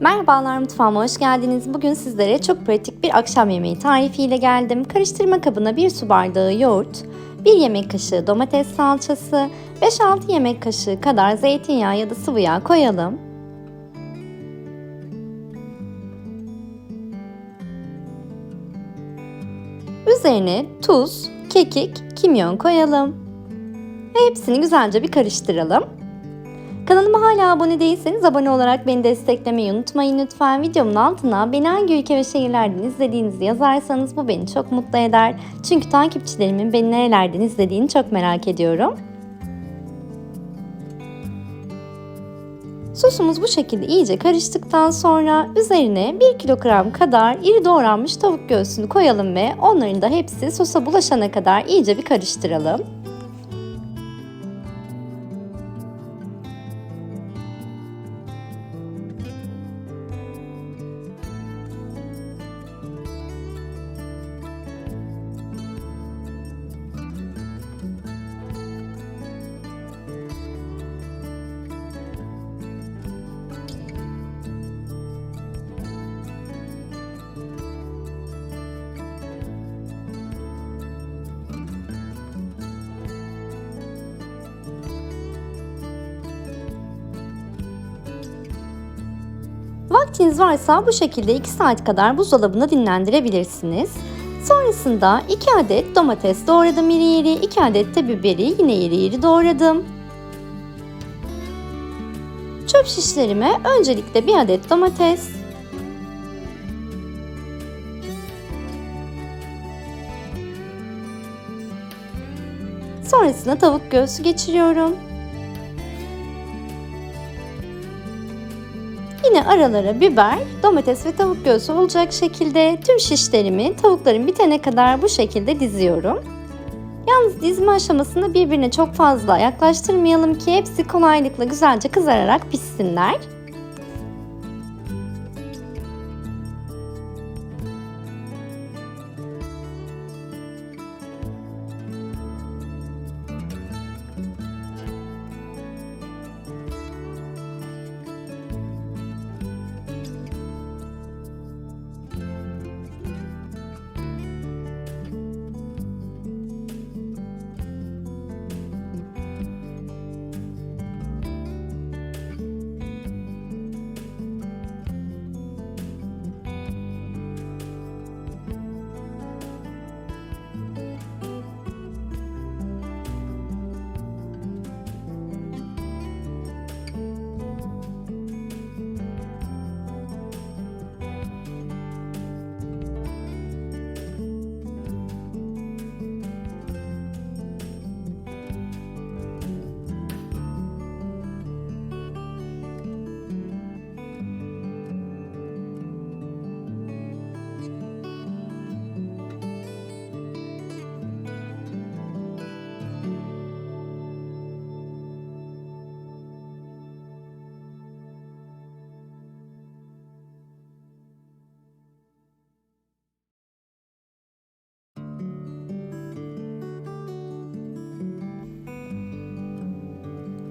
Merhabalar mutfağıma hoş geldiniz. Bugün sizlere çok pratik bir akşam yemeği tarifiyle geldim. Karıştırma kabına 1 su bardağı yoğurt, 1 yemek kaşığı domates salçası, 5-6 yemek kaşığı kadar zeytinyağı ya da sıvı yağ koyalım. Üzerine tuz, kekik, kimyon koyalım. Ve hepsini güzelce bir karıştıralım. Kanalıma hala abone değilseniz abone olarak beni desteklemeyi unutmayın lütfen. Videomun altına beni hangi ülke ve şehirlerden izlediğinizi yazarsanız bu beni çok mutlu eder. Çünkü takipçilerimin beni nerelerden izlediğini çok merak ediyorum. Sosumuz bu şekilde iyice karıştıktan sonra üzerine 1 kilogram kadar iri doğranmış tavuk göğsünü koyalım ve onların da hepsi sosa bulaşana kadar iyice bir karıştıralım. Vaktiniz varsa bu şekilde 2 saat kadar buzdolabında dinlendirebilirsiniz. Sonrasında 2 adet domates doğradım iri iri, 2 adet de biberi yine iri iri doğradım. Çöp şişlerime öncelikle bir adet domates, Sonrasında tavuk göğsü geçiriyorum. Aralara biber, domates ve tavuk göğsü olacak şekilde tüm şişlerimi tavukların bitene kadar bu şekilde diziyorum. Yalnız dizme aşamasında birbirine çok fazla yaklaştırmayalım ki hepsi kolaylıkla güzelce kızararak pişsinler.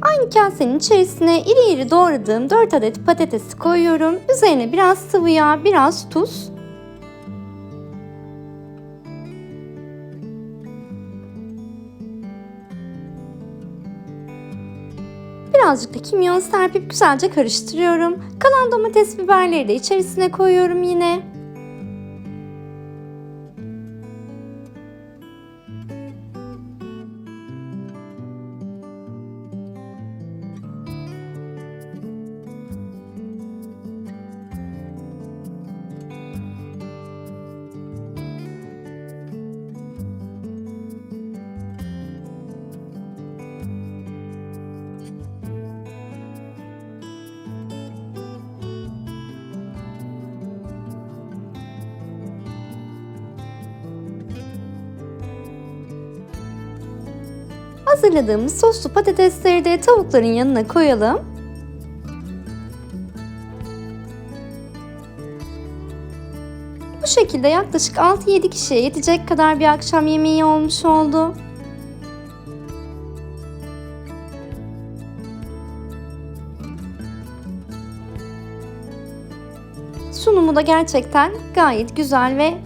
Aynı kasenin içerisine iri iri doğradığım 4 adet patatesi koyuyorum. Üzerine biraz sıvı yağ, biraz tuz. Birazcık da kimyon serpip güzelce karıştırıyorum. Kalan domates biberleri de içerisine koyuyorum yine. Hazırladığımız soslu patatesleri de tavukların yanına koyalım. Bu şekilde yaklaşık 6-7 kişiye yetecek kadar bir akşam yemeği olmuş oldu. Sunumu da gerçekten gayet güzel ve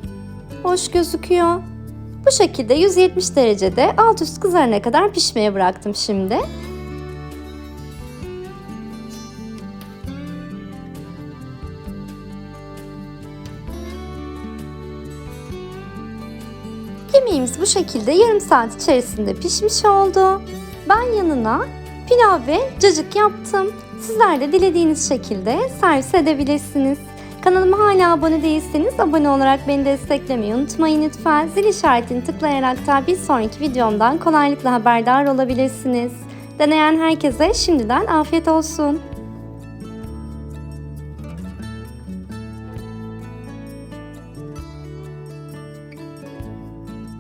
hoş gözüküyor. Bu şekilde 170 derecede alt üst kızarana kadar pişmeye bıraktım şimdi. Yemeğimiz bu şekilde yarım saat içerisinde pişmiş oldu. Ben yanına pilav ve cacık yaptım. Sizler de dilediğiniz şekilde servis edebilirsiniz. Kanalıma hala abone değilseniz abone olarak beni desteklemeyi unutmayın lütfen. Zil işaretini tıklayarak da bir sonraki videomdan kolaylıkla haberdar olabilirsiniz. Deneyen herkese şimdiden afiyet olsun.